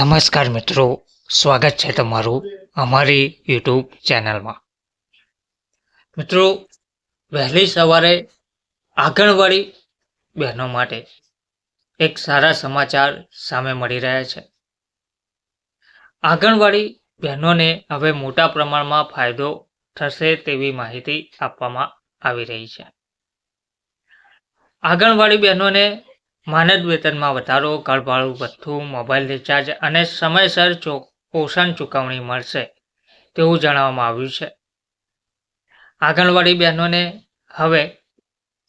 નમસ્કાર મિત્રો, સ્વાગત છે તમારું અમારી યુટ્યુબ ચેનલમાં. મિત્રો, વહેલી સવારે આંગણવાડી બહેનો માટે એક સારા સમાચાર સામે મળી રહ્યા છે. આંગણવાડી બહેનોને હવે મોટા પ્રમાણમાં ફાયદો થશે તેવી માહિતી આપવામાં આવી રહી છે. આંગણવાડી બહેનોને માનદ વેતનમાં વધારો ઘરભાડું ભથ્થું મોબાઈલ રિચાર્જ અને સમયસર પોષણ ચૂકવણી મળશે તેવું જણાવવામાં આવ્યું છે. આંગણવાડી બહેનોને હવે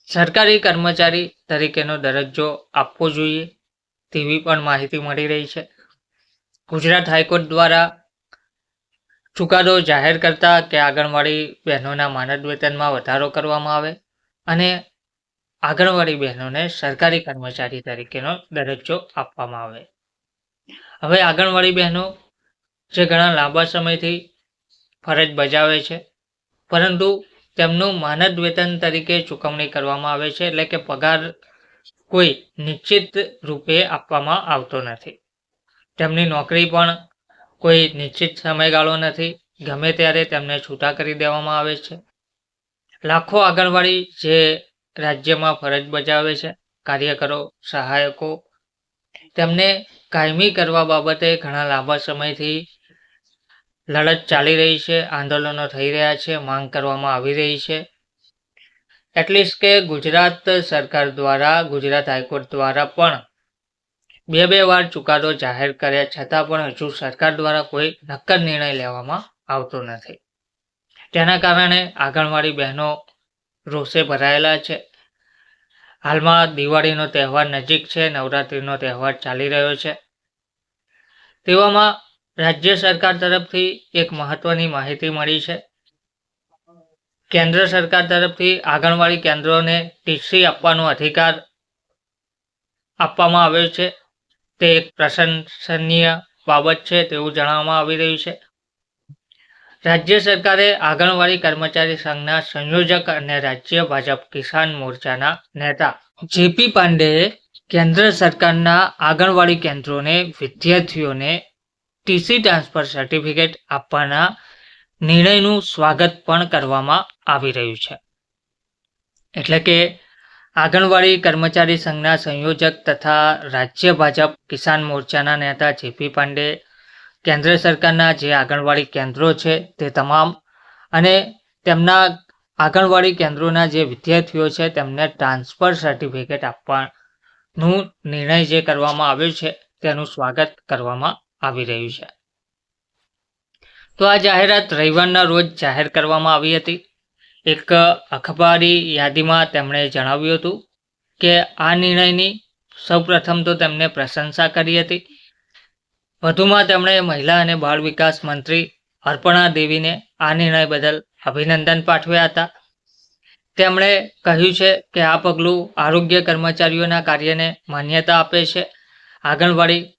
સરકારી કર્મચારી તરીકેનો દરજ્જો આપવો જોઈએ તેવી પણ માહિતી મળી રહી છે. ગુજરાત હાઈકોર્ટ દ્વારા ચુકાદો જાહેર કરતા કે આંગણવાડી બહેનોના માનદ વેતનમાં વધારો કરવામાં આવે અને આંગણવાડી બહેનોને સરકારી કર્મચારી તરીકેનો દરજ્જો આપવામાં આવે. હવે આંગણવાડી બહેનો જે ઘણા લાંબા સમયથી ફરજ બજાવે છે, પરંતુ તેમનું માનદ વેતન તરીકે ચૂકવણી કરવામાં આવે છે, એટલે કે પગાર કોઈ નિશ્ચિત રૂપે આપવામાં આવતો નથી. તેમની નોકરી પણ કોઈ નિશ્ચિત સમયગાળો નથી, ગમે ત્યારે તેમને છૂટા કરી દેવામાં આવે છે. લાખો આંગણવાડી જે રાજ્યમાં ફરજ બજાવે છે, કાર્યકરો, સહાયકો. તેમને કાયમી કરવા બાબતે ઘણા લાંબા સમયથી લડત ચાલી રહી છે, આંદોલનો થઈ રહ્યા છે, માંગ કરવામાં આવી રહી છે. એટલીસ્ટ કે ગુજરાત સરકાર દ્વારા, ગુજરાત હાઈકોર્ટ દ્વારા પણ બે બે વાર ચુકાદો જાહેર કર્યા, છતાં પણ હજુ સરકાર દ્વારા કોઈ નક્કર નિર્ણય લેવામાં આવતો નથી. તેના કારણે આંગણવાડી બહેનો રોષે ભરાયેલા છે. હાલમાં દિવાળીનો તહેવાર નજીક છે, નવરાત્રિનો તહેવાર ચાલી રહ્યો છે. તેવામાં રાજ્ય સરકાર તરફથી એક મહત્વની માહિતી મળી છે. કેન્દ્ર સરકાર તરફથી આંગણવાડી કેન્દ્રોને ટીસી આપવાનો અધિકાર આપવામાં આવ્યો છે. તે એક પ્રશંસનીય બાબત છે તેવું જણાવવામાં આવી રહ્યું છે. રાજ્ય સરકારે આંગણવાડી કર્મચારી સંઘના સંયોજક અને રાજ્ય ભાજપ કિસાન મોરચાના નેતા જેપી પાંડેએ કેન્દ્ર સરકારના આંગણવાડી કેન્દ્રોને વિદ્યાર્થીઓને ટીસી ટ્રાન્સફર સર્ટિફિકેટ આપવાના નિર્ણયનું સ્વાગત પણ કરવામાં આવી રહ્યું છે. એટલે કે આંગણવાડી કર્મચારી સંઘના સંયોજક તથા રાજ્ય ભાજપ કિસાન મોરચાના નેતા જેપી પાંડે કેન્દ્ર સરકારના જે આંગણવાડી કેન્દ્રો છે તે તમામ અને તેમના આંગણવાડી કેન્દ્રોના જે વિદ્યાર્થીઓ છે તેમને ટ્રાન્સફર સર્ટિફિકેટ આપવાનું નિર્ણય જે કરવામાં આવ્યો છે તેનું સ્વાગત કરવામાં આવી રહ્યું છે. તો આ જાહેરાત રવિવારના રોજ જાહેર કરવામાં આવી હતી. એક અખબારી યાદીમાં તેમણે જણાવ્યું હતું કે આ નિર્ણયની સૌપ્રથમ તો તેમને પ્રશંસા કરી હતી. વધુમાં તેમણે મહિલા અને બાળ વિકાસ મંત્રી અર્પણા દેવીને આ નિર્ણય બદલ અભિનંદન પાઠવ્યા હતા. તેમણે કહ્યું છે કે આ પગલું આરોગ્ય કર્મચારીઓના કાર્યને માન્યતા આપે છે. આંગણવાડી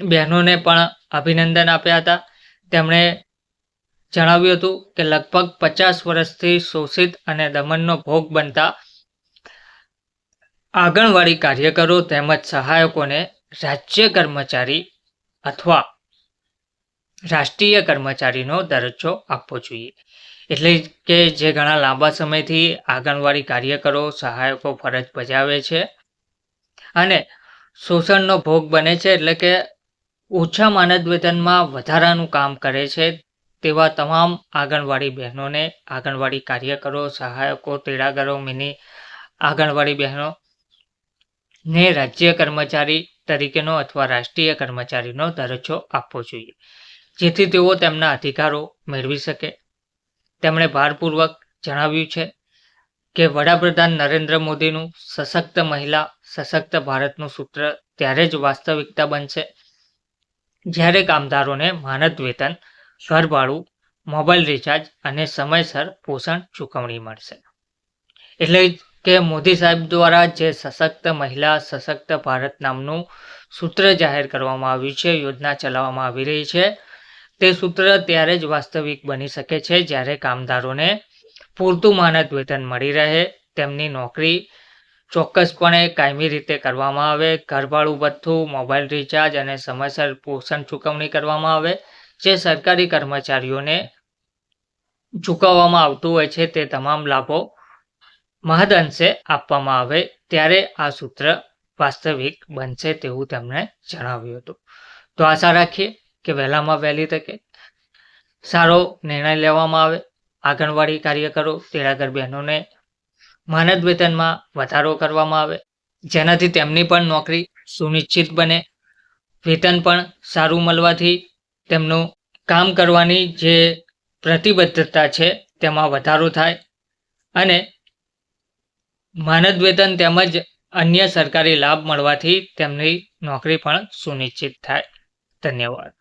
બહેનોને પણ અભિનંદન આપ્યા હતા. તેમણે જણાવ્યું હતું કે લગભગ પચાસ વર્ષથી શોષિત અને દમનનો ભોગ બનતા આંગણવાડી કાર્યકરો તેમજ સહાયકોને રાજ્ય કર્મચારી અથવા રાષ્ટ્રીય કર્મચારીનો દરજ્જો આપવો જોઈએ. એટલે કે જે ઘણા લાંબા સમયથી આંગણવાડી કાર્યકરો, સહાયકો ફરજ બજાવે છે અને શોષણનો ભોગ બને છે એટલે કે ઓછા માનદ વેતનમાં વધારાનું કામ કરે છે તેવા તમામ આંગણવાડી બહેનોને આંગણવાડી કાર્યકરો, સહાયકો, તેડાગરો, મિની આંગણવાડી બહેનો ને રાજ્ય કર્મચારી તરીકેનો અથવા રાષ્ટ્રીય કર્મચારીનો દરજ્જો આપવો જોઈએ, જેથી તેઓ તેમના અધિકારો મેળવી શકે. તેમણે ભારપૂર્વક જણાવ્યું છે કે વડાપ્રધાન નરેન્દ્ર મોદીનું સશક્ત મહિલા, સશક્ત ભારતનું સૂત્ર ત્યારે જ વાસ્તવિકતા બનશે જ્યારે કામદારોને માનદ વેતન, ઘરભાડું, મોબાઈલ રિચાર્જ અને સમયસર પોષણ ચૂકવણી મળશે. એટલે કે મોદી સાહેબ દ્વારા જે સશક્ત મહિલા, સશક્ત ભારત નામનું સૂત્ર જાહેર કરવામાં આવ્યું છે, યોજના ચલાવવામાં આવી રહી છે, તે સૂત્ર ત્યારે જ વાસ્તવિક બની શકે છે જ્યારે કામદારોને પૂરતું માનદ વેતન મળી રહે, તેમની નોકરી ચોક્કસપણે કાયમી રીતે કરવામાં આવે ઘરભાડું ભથ્થું મોબાઈલ રિચાર્જ અને સમયસર પોષણ ચૂકવણી કરવામાં આવે, જે સરકારી કર્મચારીઓને ચૂકવવામાં આવતું હોય છે, તે તમામ લાભો મહદઅંશે આપવામાં આવે ત્યારે આ સૂત્ર વાસ્તવિક બનશે તેવું તેમણે જણાવ્યું હતું. તો આશા રાખીએ કે વહેલામાં વહેલી તકે સારો નિર્ણય લેવામાં આવે. આંગણવાડી કાર્યકરો, તેડાગર બહેનોને માનદ વેતનમાં વધારો કરવામાં આવે. જેનાથી તેમની પણ નોકરી સુનિશ્ચિત બને. વેતન પણ સારું મળવાથી તેમનું કામ કરવાની જે પ્રતિબદ્ધતા છે તેમાં વધારો થાય. અને માનદ વેતન તેમજ અન્ય સરકારી લાભ મળવાથી તેમની નોકરી પણ સુનિશ્ચિત થાય. ધન્યવાદ.